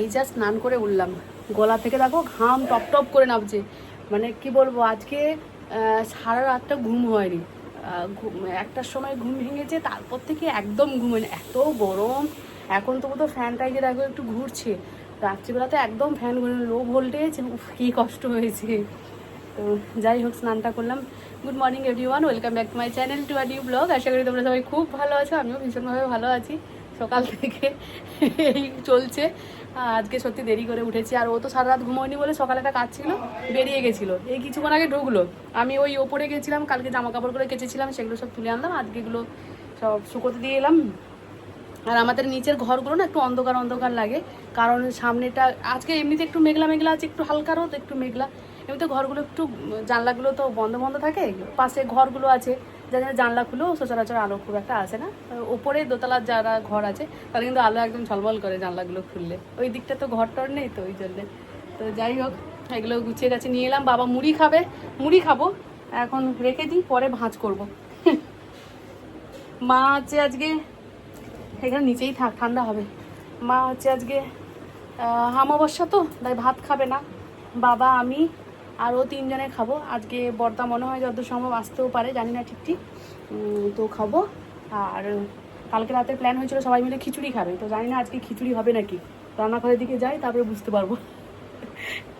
এই যা স্নান করে উঠলাম। গলা থেকে দেখো ঘাম টপ টপ করে নামছে। মানে কি বলব, আজকে সারা রাতটা ঘুম হয়নি। একটার সময় ঘুম ভেঙেছে, তারপর থেকে একদম ঘুম হয়নি। এত গরম। এখন তো ফ্যানটাই যে দেখো একটু ঘুরছে। রাত্রিবেলাতে একদম ফ্যান ঘুরে লো ভোল্টেজ উফ, কী কষ্ট হয়েছে। তো যাই হোক, স্নানটা করলাম। Good morning everyone welcome back to my channel to our new vlog আশা করি তোমরা সবাই খুব ভালো আছো। আমিও ভীষণভাবে ভালো আছি। সকাল থেকে এই চলছে। আজকে সত্যি দেরি করে উঠেছি। আর ও তো সারা রাত ঘুমোয়নি বলে সকালে একটা কাজ ছিল, বেরিয়ে গেছিল। এই কিছুক্ষণ আগে ঢুকলো। আমি ওই ওপরে গেছিলাম, কালকে জামা কাপড় করে কেচেছিলাম, সেগুলো সব তুলে আনলাম আজকেগুলো সব শুকোতে দিয়ে এলাম। আর আমাদের নিচের ঘরগুলো না একটু অন্ধকার অন্ধকার লাগে। কারণ সামনেটা, আজকে এমনিতে একটু মেঘলা মেঘলা আছে, একটু হালকা রোদ, একটু মেঘলা। এমনিতে ঘরগুলো একটু, জানলাগুলো তো বন্ধ বন্ধ থাকে, পাশে ঘরগুলো আছে। জন্য জানলা খুলেও সচরাচর আলো খুব একটা আসে না। ওপরে দোতলার যারা ঘর আছে তারা কিন্তু আলো একদম ঝলমল করে জানলাগুলো খুললে। ওই দিকটা তো ঘর টর নেই তো ওই জন্যে। তো যাই হোক এগুলো গুছিয়ে গাছে নিয়ে এলাম। বাবা মুড়ি খাবে মুড়ি খাব। এখন রেখে দিই পরে ভাঁজ করব। মা হচ্ছে আজকে এখানে নিচেই থাক ঠান্ডা হবে। মা হচ্ছে আজকে আহ, অমাবস্যা তো তাই ভাত খাবে না। বাবা আমি আর ও তিনজনে খাব। আজকে বর্দা মনে হয় যত সম্ভব আসতেও পারে জানি না ঠিক ঠিক। তো খাব। আর কালকে রাতে প্ল্যান হয়েছিল সবাই মিলে খিচুড়ি খাবে। তো জানি না আজকে খিচুড়ি হবে নাকি। রান্নাঘরের দিকে যাই তারপরে বুঝতে পারব।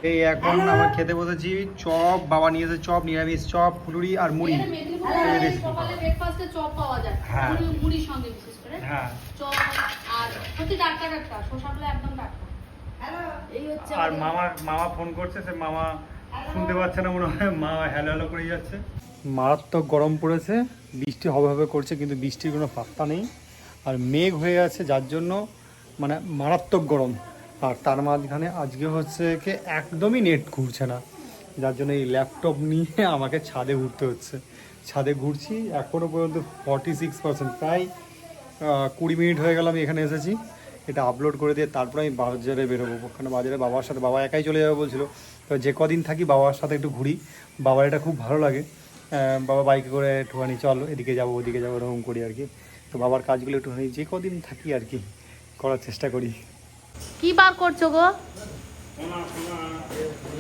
এই এখন আমরা খেতে বসেছি চপ বাবা নিয়ে নিয়েছে চপ নিরামিষ চপ ফুলুরি আর মুড়ি। সকালে ব্রেকফাস্টে চপ পাওয়া যায়। হ্যাঁ। মুড়ি- সঙ্গে বিশেষ করে। হ্যাঁ। চপ আর সত্যি একদম এই হচ্ছে আর মামা মামা ফোন করছে সে মামা শুনতে পাচ্ছে না মনে হয়। মা হ্যালো হ্যালো করে যাচ্ছে। মারাত্মক গরম পড়েছে, বৃষ্টি হবে হবে করছে, কিন্তু বৃষ্টির কোনো পাত্তা নেই। আর মেঘ হয়ে আছে, যার জন্য মানে মারাত্মক গরম। আর তার মাঝখানে আজকে হচ্ছে কি একদমই নেট ঘুরছে না। যার জন্য এই ল্যাপটপ নিয়ে আমাকে ছাদে ঘুরতে হচ্ছে। ছাদে ঘুরছি এখনও পর্যন্ত ফর্টি সিক্স পার্সেন্ট প্রায় কুড়ি মিনিট হয়ে গেল আমি এখানে এসেছি। এটা আপলোড করে দিয়ে তারপর আমি বাজারে বেরোবো। ওখানে বাজারে বাবার সাথে, বাবা একাই চলে যাবে বলছিল। তো যে কদিন থাকি বাবার সাথে একটু ঘুরি। বাবার এটা খুব ভালো লাগে। বাবা বাইকে করে একটুখানি, চল এদিকে যাব, ওদিকে যাব, এরকম করি আর কি। তো বাবার কাজগুলো একটুখানি যে কদিন থাকি আর কি করার চেষ্টা করি। কি বার করছ গো?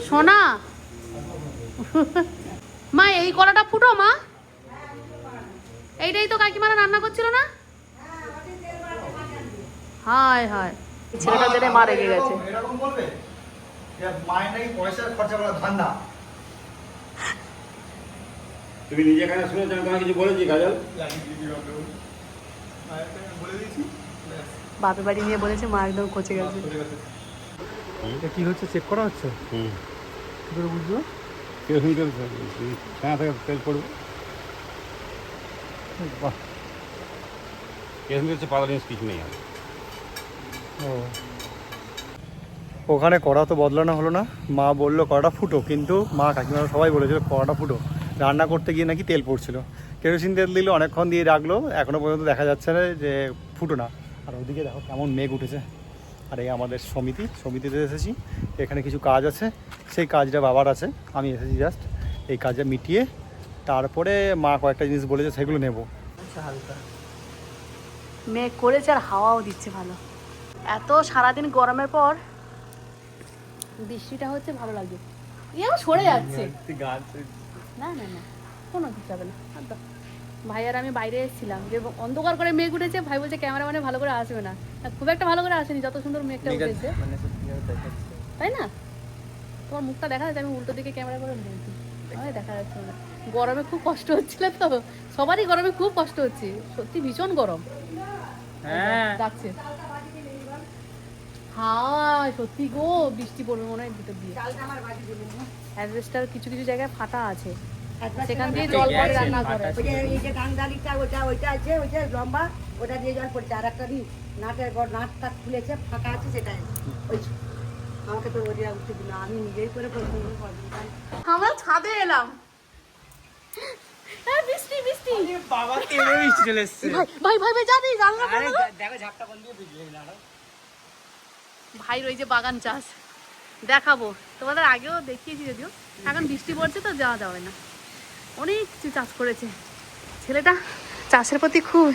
সোনা? মা, এই কলাটা ফুটো মা। এইটাই তো কাকিমারা রান্না করছিল না? হায় হায়। ছেলেটা জেনে মা রেগে গেছে। এরকম বলবে? মায়ের নাকি পয়সার খরচা করা ধান্দা। তুমি নিজে এখানে শুনেছো আমি তোমাকে কিছু বলেছি কাজল? বলে বাপের বাড়ি নিয়ে বলেছে মা একদম খচে গেছে। এটা কি হচ্ছে? চেক করা হচ্ছে? হুম। কি করে বুঝব কীরকম চলছে ছানা থেকে তেল পড়বে। বাহ। কীরকম চলছে পাতা জিনিস কিছু নেই। আর ও। ওখানে কড়া তো বদলানো হলো না। মা বলল, কড়াটা ফুটো। কিন্তু মা কাকিমারা সবাই বলেছিল, কড়াটা ফুটো। রান্না করতে গিয়ে নাকি তেল পড়ছিল। কেরোসিন তেল দিল, অনেকক্ষণ দিয়ে রাখল। এখনও পর্যন্ত দেখা যাচ্ছে না যে ফুটো না। আর ওদিকে দেখো কেমন মেঘ উঠেছে। আর এই আমাদের সমিতি, সমিতিতে এসেছি। এখানে কিছু কাজ আছে। সেই কাজটা বাবার আছে। আমি এসেছি জাস্ট এই কাজটা মিটিয়ে। তারপরে মা কয়েকটা জিনিস বলেছে, সেগুলো নেব। মেঘ করেছে আর হাওয়াও দিচ্ছে ভালো। এত সারাদিন গরমের পর বৃষ্টিটা হচ্ছে ভালো লাগে ইয়েও সরে যাচ্ছে। না না না কোনো কিছু হবে না। ভাই আর আমি বাইরে এসেছিলাম। যে অন্ধকার করে মেঘ উঠেছে ভাই বলছে ক্যামেরা মানে ভালো করে আসবে না। খুব একটা ভালো করে আসেনি যত সুন্দর মেঘটা উঠেছে। তাই না? তোমার মুখটা দেখা যাচ্ছে আমি উল্টো দিকে ক্যামেরা করে বলছি। দেখা যাচ্ছে না। গরমে খুব কষ্ট হচ্ছিল তো। সবারই গরমে খুব কষ্ট হচ্ছে। সত্যি ভীষণ গরম। হ্যাঁ। যাচ্ছে। হায় সত্যি গো বৃষ্টি পড়বে মনে হয় ভিতর দিয়ে। অ্যাডভেস্টার কিছু কিছু জায়গায় ফাটা আছে। সেখান দিয়ে জল পড়ে রান্না করে। ওই যে এই যে গাংদালিটা ওটা ওইটা আছে ওইটা লম্বা ওটা দিয়ে জল পড়ছে। আর একটা দিন নাটের ঘর নাটটা খুলেছে ফাঁকা আছে সেটাই। ওই আমাকে তো ওরিয়া উঠতে দিল আমি নিজেই করে আমরা ছাদে এলাম। হ্যাঁ বৃষ্টি বৃষ্টি। বাবা তেলে বৃষ্টি চলে এসছে। ভাই ভাই ভাই ভাই জানি জানলা দেখো ঝাপটা বন্ধ দিয়ে বিজলি ওই যে বাগান চাষ। দেখাবো। তোমাদের আগেও দেখিয়েছি যদিও। এখন বৃষ্টি পড়ছে তো যাওয়া যাবে না। অনেক কিছু চাষ করেছে। ছেলেটা চাষের প্রতি খুব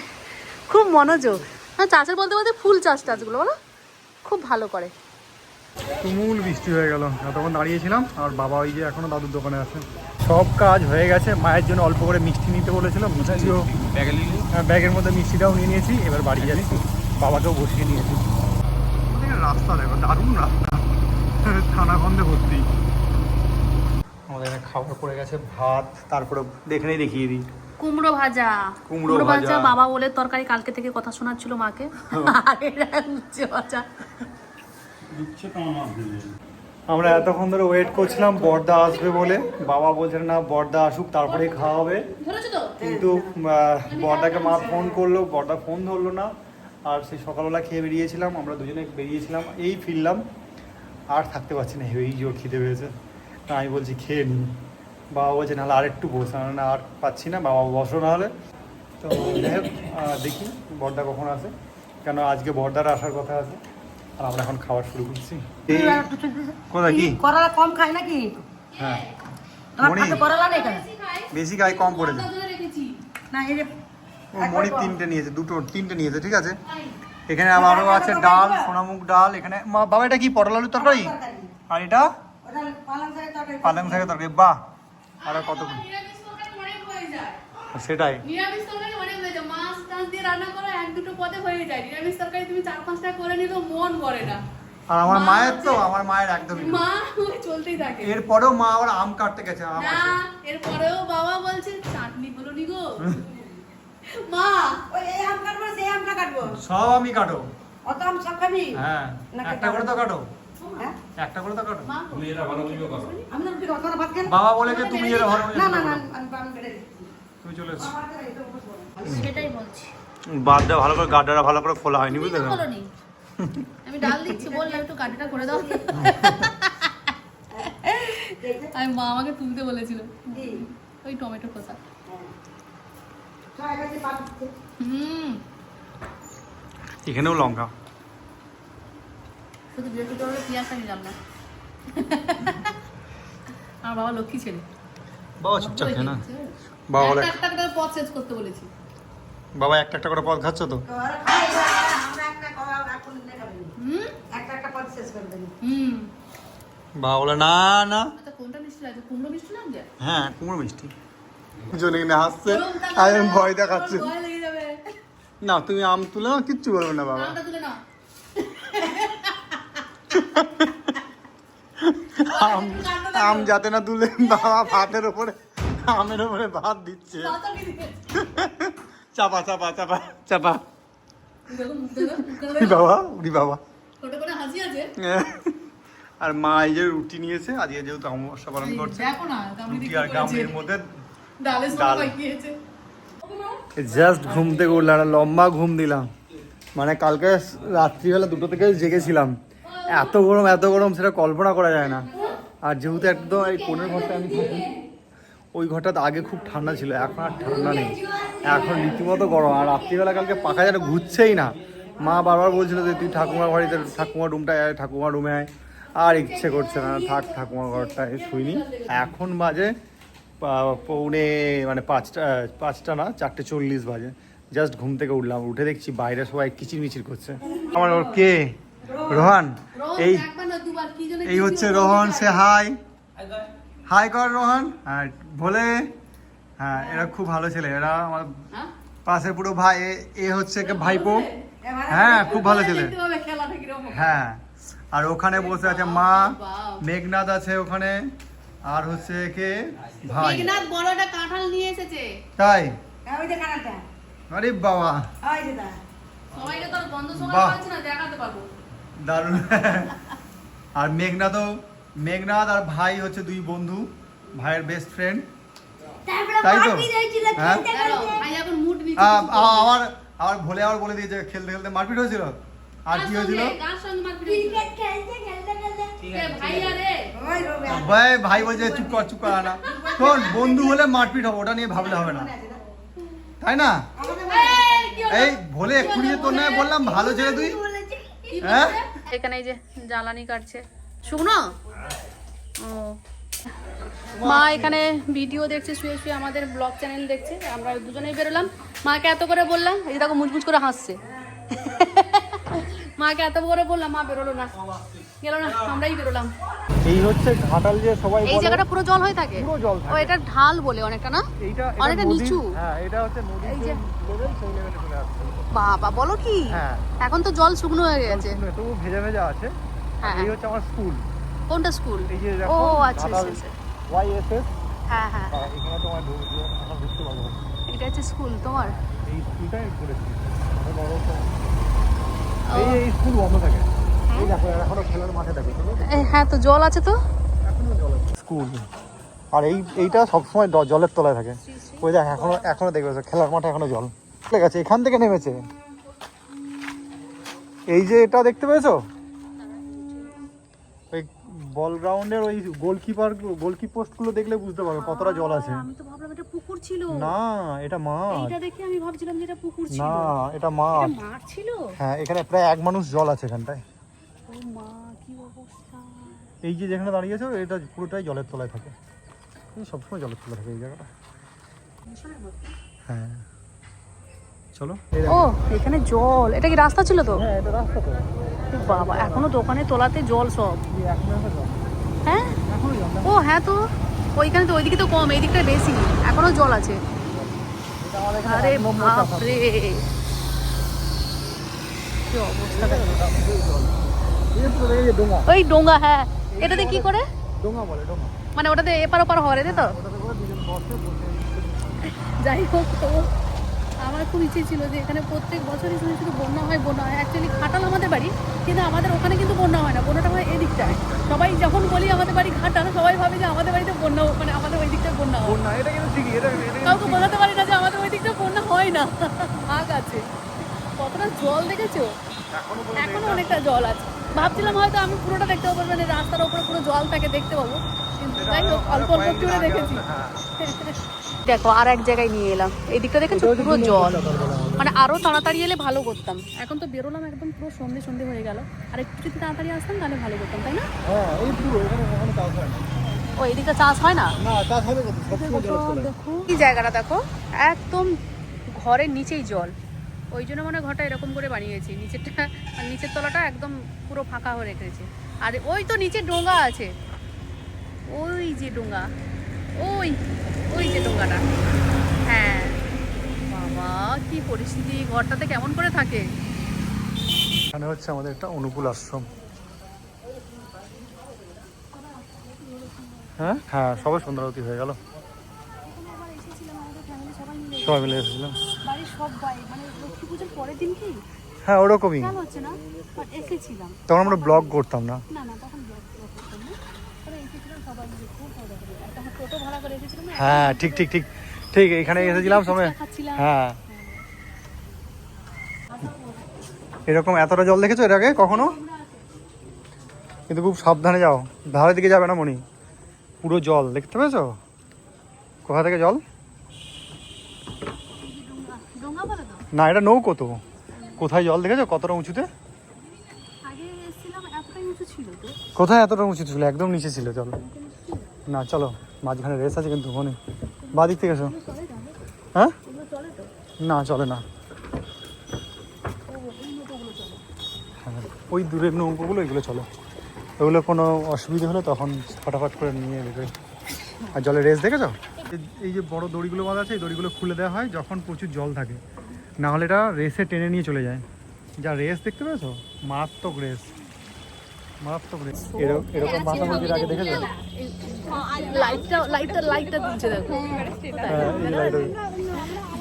খুব মনোযোগ। হ্যাঁ চাষের বলতে বলতে ফুল চাষ টাছগুলো বলো। খুব ভালো করে। তুমুল বৃষ্টি হয়ে গেল। এতক্ষণ দাঁড়িয়েছিলাম আর বাবা ওই যে এখনও দাদুর দোকানে আছে। সব কাজ হয়ে গেছে। মায়ের জন্য অল্প করে মিষ্টি নিতে বলেছিল মিষ্টিও ব্যাগে নিলি? হ্যাঁ, ব্যাগের মধ্যে মিষ্টিটাও নিয়ে নিয়েছি এবার বাড়ি যাচ্ছি। বাবাকেও বসিয়ে নিয়েছি। রাস্তা দেখো দারুণ রাস্তা। খানাখন্দে ভর্তি। আমাদের এখানে খাবার পড়ে গেছে ভাত তারপরে দেখেই দেখিয়ে দিই। কুমড়ো ভাজা। কুমড়ো ভাজা। বাবা বলে তরকারি কালকে থেকে কথা শোনাচ্ছিল মাকে। আমরা এতক্ষণ ধরে ওয়েট করছিলাম বর্দা আসবে বলে। বাবা বলছেন না বর্দা আসুক তারপরে খাওয়া হবে। কিন্তু বর্দাকে মা ফোন করল বর্দা ফোন ধরলো না। আর সেই সকালবেলা খেয়ে বেরিয়েছিলাম আমরা দুজনে বেরিয়েছিলাম এই ফিরলাম আর থাকতে পারছি না হেভি জোর খিদে পেয়েছে। তা আমি বলছি খেয়ে নিই। বাবা বলছে নাহলে আর একটু বস না আর পাচ্ছি না বাবা বসো নাহলে। তো যাই হোক দেখি বর্দা কখন আসে। কেন আজকে বর্দার আসার কথা আছে আর আমরা এখন খাওয়া শুরু করছি। কোথায় কি? করলা কম খায় নাকি? হ্যাঁ। তোমার মণি হাতে করলা নেই কেন? বেশি গায়ে কম পড়েছে রেখেছি। না এই মণি তিনটে নিয়েছে দুটো তিনটে নিয়েছে ঠিক আছে? এখানে আবারও আছে ডাল সোনামুখ ডাল এখানে মা বাবা এটা কি পটল আলুর তরকারি। আর এটা? পালং শাকের তরকারি। পালং শাকের তরকারি বাহ। আর কত হয়ে সেটাই। তরকারি অনেক হয়ে যায়। মাছ টাছ দিয়ে রান্না করো এক দুটো পদে হয়ে যায়। নিরামিষ তরকারি তুমি চার পাঁচটা করে নিলেও মন করে না। আর আমার মায়ের তো আমার মায়ের একদমই মা চলতেই থাকে। এরপরেও মা আবার আম কাটতে গেছে এরপরেও বাবা বলছে চাটনি গুলো নি গো মা ওই এই আম কাটবো সেই আমটা কাটবো। সব আমি কাটো। অত আম সব খাবি? হ্যাঁ একটা করে তো কাটো। হ্যাঁ? একটা করে তো কাটো। তুমি এটা ভালো বুঝবে আমি রুটি ভাত? বাবা বলে যে তুমি না না না আমি চলে এসো। সেটাই বলছি। ভালো করে গাড্ডাটা ভালো করে খোলা হয়নি বুঝলে আমি ডাল দিচ্ছি বললাম একটু করে দাও। আমি মা আমাকে তুলতে বলেছিল। ওই টমেটো খোসা হ্যাঁ। সবাই কাছে পা দিচ্ছে। হুম এখানেও লঙ্কা শুধু বৃহস্পতিবার পেঁয়াজটা নিলাম না। আমার বাবা লক্ষ্মী ছেলে। বাবা চুপচাপ খেয়ে না? বাবা বলে একটা একটা করে পথ শেষ করতে বলেছি। বাবা একটা একটা করে পদ খাচ্ছ তো? বাবা বলে না না। আচ্ছা কোনটা মিষ্টি লাগছে? কুমড়ো মিষ্টি হ্যাঁ কুমড়ো মিষ্টি। দুজনে কিনে হাসছে। আর ভয় দেখাচ্ছে। আমার না তুমি আম তুলে নাও কিচ্ছু বলবে না বাবা। আম আম যাতে না তুলে বাবা ভাতের ওপরে আমের ওপরে ভাত দিচ্ছে? চাপা চাপা চাপা চাপা। বাবা উরি বাবা। আর মা এই যে রুটি নিয়েছে আজকে যেহেতু অমাবস্যা পালন করছে না রুটি আর। গামলির মধ্যে জাস্ট ঘুম থেকে উঠলাম একটা লম্বা ঘুম দিলাম। মানে কালকে রাত্রিবেলা দুটো থেকে জেগেছিলাম। এত গরম এত গরম সেটা কল্পনা করা যায় না। আর যেহেতু একদম এই কোণের ঘরটা আমি থাকি ওই ঘরটাতে আগে খুব ঠান্ডা ছিল এখন আর ঠান্ডা নেই। এখন রীতিমতো গরম আর রাত্রিবেলা কালকে পাখা যেন ঘুরছেই না। মা বারবার বলছিল যে তুই ঠাকুমার বাড়িতে ঠাকুমার রুমটায় আয় ঠাকুমার রুমে আয়। আর ইচ্ছে করছে না থাক ঠাকুমার ঘরটায় শুইনি। এখন বাজে পৌনে মানে পাঁচটা পাঁচটা না চারটে চল্লিশ বাজে। জাস্ট ঘুম থেকে উঠলাম উঠে দেখছি বাইরে সবাই কিচির মিচির করছে। আমার ওর কে? রোহান। এই এই হচ্ছে রোহন সে হাই। হাই কর রোহন। হ্যাঁ বলে হ্যাঁ এরা খুব ভালো ছেলে এরা আমার হ্যাঁ? পাশে পুরো ভাই এ- এ হচ্ছে কি ভাইপো। হ্যাঁ খুব ভালো ছেলে। হ্যাঁ আর ওখানে বসে আছে মা। মেঘনাথ আছে ওখানে। আর হচ্ছে কে? ভাই। মেঘনাথ বড় একটা কাঁঠাল নিয়ে এসেছে। তাই? হ্যাঁ, ওই যে কানাটা। আরে বাবা। ওই যে দা। সবাইকে তো বন্ধ সময় বাহ। পাচ্ছি না দেখাতে পারব। দারুণ। আর মেঘনাথও মেঘনাথ আর ভাই হচ্ছে দুই বন্ধু ভাইয়ের বেস্ট ফ্রেন্ড তাই তো? হ্যাঁ? দাঁড়াও, ভাই এখন মুড নিচ্ছে আ- আ- আবার আবার ভোলে আবার বলে দিয়েছে খেলতে খেলতে মারপিট হয়েছিল? আর কি হয়েছিল? কার সঙ্গে মারপিট হয়েছিল? কে, ভাই। ভাই ভাই বলছে চুপ কর চুপ কর না শোন বন্ধু হলে মারপিট হবে ওটা নিয়ে ভাবলে হবে না। তাই না? এই, ভোলে এক্ষুনি তোর নামে বললাম ভালো ছেলে তুই। হ্যাঁ? এখানে এই যে জ্বালানি কাটছে। শুকনো? ও। মা এখানে ভিডিও দেখছে শুয়ে শুয়ে আমাদের ব্লগ চ্যানেল দেখছে। আমরা দুজনেই বেরোলাম। মাকে এত করে বললাম এই দেখো মুচমুচ করে হাসছে। মাকে এত করে বললাম মা বেরোলো না। গেল না আমরাই বেরোলাম। এই হচ্ছে ঘাটাল যে সবাই এই জায়গাটা পুরো জল হয়ে থাকে? পুরো জল ও এটা ঢাল বলে অনেকটা না? এইটা এটা অনেকটা নিচু। হ্যাঁ এটা হচ্ছে নদীর এই যে লেভেল সেই লেভেলে চলে আসছে। বাবা বলো কি? হ্যাঁ। এখন তো জল শুকনো হয়ে গেছে। তবু ভেজা ভেজা আছে। হ্যাঁ এই হচ্ছে আমার স্কুল। কোনটা স্কুল? এই যে ও আচ্ছা আচ্ছা, আচ্ছা। ওয়াইএসএস হ্যাঁ হ্যাঁ। এখানে তোমার ঢুকতে আমরা ঢুকতে পারব এটা হচ্ছে স্কুল তোমার? এই স্কুলটাই করেছি। বড়। এই এই স্কুল বন্ধ থাকে। এই দেখো এখনও খেলার মাঠে দেখো এই, হ্যাঁ তো জল আছে তো? এখনও জল স্কুল। আর এই এইটা সবসময় জলের তলায় থাকে। ওই দেখ এখনও এখনও দেখবে খেলার মাঠে এখনও জল। ঠিক আছে এখান থেকে নেমেছে। এই যে এটা দেখতে পেয়েছ? ওই বল গ্রাউন্ডের ওই গোলকিপার গোলকি পোস্টগুলো দেখলে বুঝতে পারবে কতটা জল আছে। আমি তো ভাবলাম এটা পুকুর ছিল? না এটা মাঠ। এইটা দেখে আমি ভাবছিলাম যে এটা পুকুর ছিল না এটা এটা মাঠ। মাঠ ছিল? হ্যাঁ এখানে প্রায় এক মানুষ জল আছে এখানটায়। ও মা কি অবস্থা? এই যে যেখানে দাঁড়িয়েছো এটা পুরোটাই জলের তলায় থাকে। সবসময় জলের তলায় থাকে এই জায়গাটা। হ্যাঁ। চলো ও এখানে জল। এটা কি রাস্তা ছিল তো? হ্যাঁ এটা রাস্তা তো। বাবা এখনও দোকানে তোলাতে জল সব। আছে হ্যাঁ? ও হ্যাঁ তো। ওইখানে তো ওইদিকে তো কম এইদিকটা বেশি। এখনও জল আছে। আরে এক নম্বর বাপ চাপা। রে কি অবস্থা দেখো। এই যে পুরো এই যে ডোঙা ওই ডোঙ্গা হ্যাঁ। এটাতে কি করে? ডোঙ্গা বলে ডোঙ্গা মানে ওটাতে এপার ওপার হরে তো? যাই হোক আমার খুব ইচ্ছে ছিল যে এখানে প্রত্যেক বছরই শুধু শুধু বন্যা হয় বন্যা হয়। অ্যাকচুয়ালি খাটাল আমাদের বাড়ি কিন্তু আমাদের ওখানে কিন্তু বন্যা হয় না। বন্যাটা হয় এদিকটায় সবাই যখন বলি আমাদের বাড়ি খাটাল সবাই ভাবে যে আমাদের বাড়িতে বন্যা মানে আমাদের ওই দিকটায় বন্যা হয়। বন্যা এটা কিন্তু ঠিকই এটা কাউকে বোঝাতে পারি না যে আমাদের ওই দিকটা বন্যা হয় না। ভাগ আছে। কতটা জল দেখেছ? এখনও এখনও অনেকটা জল আছে। ভাবছিলাম হয়তো আমি পুরোটা দেখতে পাবো মানে রাস্তার উপরে পুরো জল থাকে দেখতে পাবো। কিন্তু যাই হোক অল্প অল্প করে দেখেছি। হ্যাঁ। দেখো আর এক জায়গায় নিয়ে এলাম। এই দিকটা দেখেছ পুরো জল। মানে আরও তাড়াতাড়ি এলে ভালো করতাম। এখন তো বেরোলাম একদম পুরো সন্ধে সন্ধে হয়ে গেল। আর একটু যদি তাড়াতাড়ি আসতাম তাহলে ভালো করতাম তাই না? হ্যাঁ চাষ হয় না। ও এদিকে চাষ হয় না? দেখো। এই জায়গাটা দেখো একদম ঘরের নিচেই জল। ওই জন্য মনে ঘরটা এরকম করে বানিয়েছি। নিচেরটা আর নিচের তলাটা একদম পুরো ফাঁকা হয়ে রেখেছে। আর ওই তো নিচে ডোঙ্গা আছে। ওই যে ডোঙ্গা ওই ওই যে ডোঙ্গাটা হ্যাঁ। বাবা কি পরিস্থিতি। ঘরটাতে কেমন করে থাকে? এখানে হচ্ছে আমাদের একটা অনুকূল আশ্রম। হ্যাঁ? হ্যাঁ সবাই সন্ধ্যারতি হয়ে গেল। সবাই মিলে এসেছিলাম। বাড়ির মানে লক্ষ্মী পুজোর পরের দিন কি? হ্যাঁ ওরকমই। খেয়াল হচ্ছে না? বাট এসেছিলাম। তখন আমরা ব্লগ করতাম না। না না তখন ব্লগ করতাম না। তবে এসেছিলাম সবাই মিলে খুব ভালো করে। একটা টোটো ভাড়া করে এসেছিলাম হ্যাঁ ঠিক ঠিক ঠিক। ঠিক এখানে এসেছিলাম সময় হ্যাঁ। এরকম এতটা জল দেখেছ এর আগে কখনো? কিন্তু খুব সাবধানে যাও। ধারের দিকে যাবে না মনি। পুরো জল দেখতে পেয়েছ? কোথা থেকে জল ডোঙ্গা বলে তো না এটা নৌকো তো। কোথায় জল দেখেছ? কতটা উঁচুতে? কোথায় এতটা উঁচু ছিল? একদম নিচে ছিল জল না চলো মাঝখানে রেস আছে কিন্তু মনে। বা দিক থেকে এসো। হ্যাঁ? চলে না চলে না। চলে। হ্যাঁ ওই দূরের নৌকোগুলো এগুলো চলো। ওগুলো কোনো অসুবিধা হলে তখন ফটাফট করে নিয়ে দেবে আর জলে রেস দেখেছ? এই- এই যে বড় দড়িগুলো বাঁধা আছে এই দড়িগুলো খুলে দেওয়া হয় যখন প্রচুর জল থাকে। না হলে এটা রেসে টেনে নিয়ে চলে যায়। যা রেস দেখতে পেয়েছ? মারাত্মক রেস। মারাত্মক রেস। এরকম মাথা মন্দির আগে দেখেছ? লাইটটা লাইটটা লাইটটা দিচ্ছে দেখো। হ্যাঁ লাইটে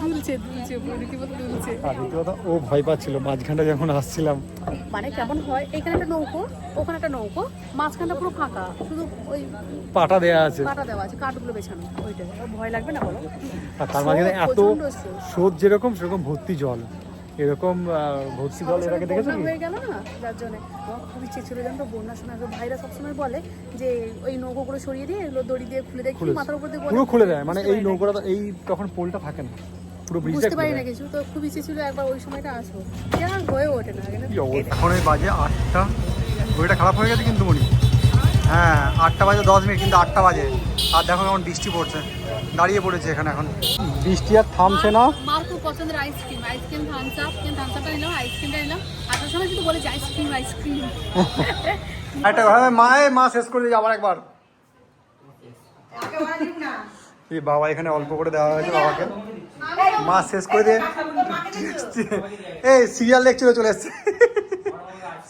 দুলছে দুলছে পুরো দুলছে। আর রীতিমতো ও ভয় পাচ্ছিল মাঝখানটা যখন আসছিলাম। মানে কেমন হয় এখানে একটা নৌকো ওখানে একটা নৌকো মাঝখানটা পুরো ফাঁকা শুধু ওই পাটা দেয়া আছে। কাটা দেওয়া আছে কাঠগুলো বেছানো ওইটাই ভয় লাগবে না বলো? আর তার মাঝখানে এত স্রোত। যেরকম সেরকম ভর্তি জল। এরকম ভর্তি জল এর আগে দেখেছ কি? হয়ে গেল না? যার জন্য আমার খুব ইচ্ছে ছিল জানো বন্যার সময় ভাইরা সবসময় বলে যে ওই নৌকো নৌকোগুলো সরিয়ে দিয়ে এগুলো দড়ি দিয়ে খুলে দেয় মাথার উপর দিয়ে পুরো খুলে দেয়। মানে এই। নৌকাটা এই তখন পোলটা থাকে না। পুরো ব্রিজটা বুঝতে পারি না কিছু তো খুব ইচ্ছে ছিল একবার ওই সময়টা আসব। যা হয়ে ওঠে না কেন এখন ওই বাজে আটটা। ঘড়িটা খারাপ হয়ে গেছে কিন্তু মনি হ্যাঁ আটটা বাজে দশ মিনিট কিন্তু আটটা বাজে। আর দেখো কেমন বৃষ্টি পড়ছে। দাঁড়িয়ে পড়েছে এখানে এখন। বৃষ্টি আর থামছে না। মার খুব পছন্দের ice cream ice cream Thums Up কিন্তু থামস আপটা নিলাম আইসক্রিমটা নিলাম। আসার সময় শুধু বলেছে আইসক্রিম আইসক্রিম একটা হ্যাঁ মায়ে মা শেষ করে দিয়েছে আবার একবার। একেবারে দিব না। এই বাবা এখানে অল্প করে দেওয়া হয়েছে বাবাকে। মা শেষ করে দিয়ে এই সিরিয়াল দেখছিল চলে এসছে।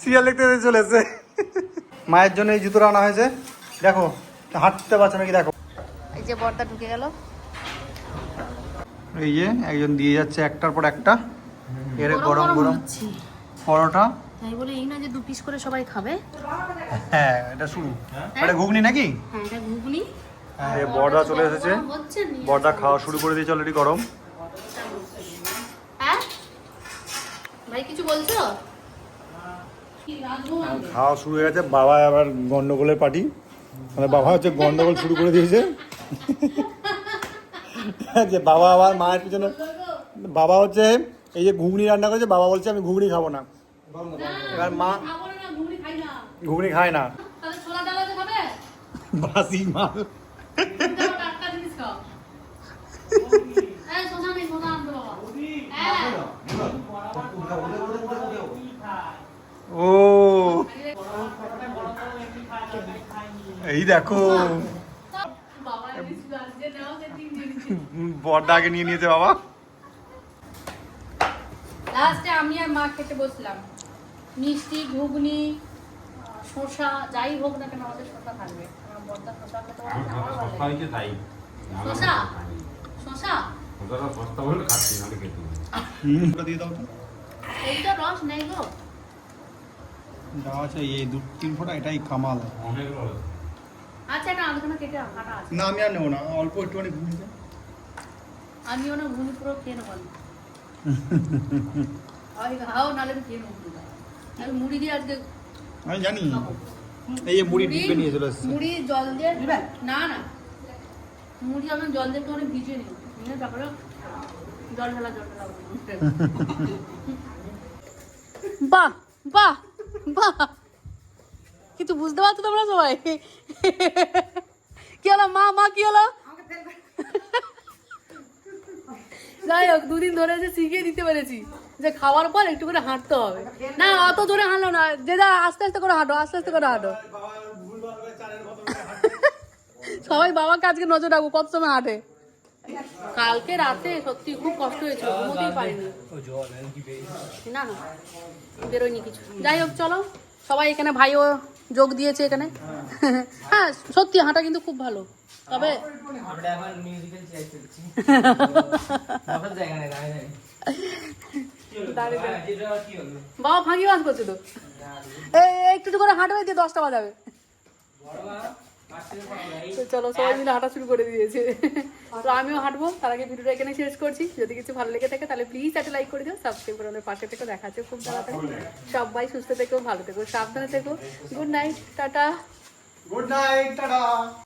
সিরিয়াল দেখতে চলে এসছে। মায়ের জন্য এই জুতো আনা হয়েছে। দেখো হাঁটতে পারছে নাকি দেখো। এই যে বর্দা ঢুকে গেল। এই যে একজন দিয়ে যাচ্ছে একটার পর একটা। এর গরম গরম পরোটা। তাই বলে এই না যে দু পিস করে সবাই খাবে। হ্যাঁ এটা শুরু। এটা ঘুগনি নাকি? হ্যাঁ এটা ঘুগনি। বর্দা চলে এসেছে। বর্দা খাওয়া শুরু করে দিয়েছে অলরেডি গরম হ্যাঁ ভাই কিছু বলছো কি রাঁধবো আমি? খাওয়া শুরু হয়ে গেছে বাবা আবার গন্ডগোলের পার্টি মানে বাবা হচ্ছে গন্ডগোল শুরু করে দিয়েছে যে বাবা আবার মায়ের পিছনে বাবা হচ্ছে এই যে ঘুগনি রান্না করেছে বাবা বলছে আমি ঘুগনি খাব না এবার মা ঘুগনি খাই না। ঘুগনি খায় না তাহলে ছোলা ডাল আছে খাবে? বাসি মাল তুমি তো টাটকা জিনিস খাও। এই, শশা নেই, শশা আনতে বাবা। হ্যাঁ। ও। এই দেখো। বর্দা আগে নিয়ে নিয়েছে বাবা। লাস্টে আমি আর মা খেতে বসলাম। মিষ্টি ঘুগনি শসা যাই হোক না কেন আমাদের শসা থাকবে। আমার বর্দা শসা খেতে ভালো লাগে। শসা? শসা? শসাটা সস্তা বলে খাচ্ছি খেতে রস নেই গো। আছে এই দু তিন ফোঁটা এটাই কামাল। আচ্ছা এটা কেটে কাটা আছে। না আমি আর নেব না অল্প একটুখানি ওনা ঘুগনি পুরো খেয়ে নেব আমি। আমি নাহলে আমি খেয়ে নেব। আমি মুড়ি দিয়ে আজকে আমি জানি। এই যে মুড়ি ডিব্বে নিয়ে চলে এসছে। মুড়ি জল দিয়ে না না। মুড়ি আমি জল দিয়ে একটু অনেক ভিজিয়ে নিই নিয়ে তারপরে জল ঢালা জল ঢালা। বাহ বাহ। বাহ কিন্তু বুঝতে পারছ তোমরা সবাই? কি হলো, মা মা, কি হলো? যাই হোক, দুদিন ধরে যে শিখিয়ে দিতে পেরেছি যে খাওয়ার পর একটু করে হাঁটতে হবে। না, অত জোরে হাঁটো না। যে যা, আস্তে আস্তে করে হাঁটো, আস্তে আস্তে করে হাঁটো। সবাই বাবাকে আজকে নজর রাখব কত সময় হাঁটে? কালকে রাতে সত্যি খুব কষ্ট হয়েছিল ঘুমোতেই পারিনি। না না বেরোয়নি কিছু। যাই হোক চলো সবাই এখানে ভাইও যোগ দিয়েছে এখানে। হ্যাঁ সত্যি হাঁটা কিন্তু খুব ভালো। তবে বাবা ফাঁকি বাজ করছে তো। একটু করে হাঁটবে দিয়ে দশটা বাজাবে। চলো, সবাই মিলে হাঁটা শুরু করে দিয়েছে। তো আমিও হাঁটবো, তার আগে ভিডিওটা এখানে শেষ করছি। যদি কিছু ভালো লেগে থাকে, তাহলে প্লিজ একটা লাইক করে দিও সাবস্ক্রাইব করে পাশে থেকে দেখা আছে খুব তাড়াতাড়ি। সবাই সুস্থ থেকো, ভালো থেকো, সাবধানে থেকো। Good night tata. Good night tata.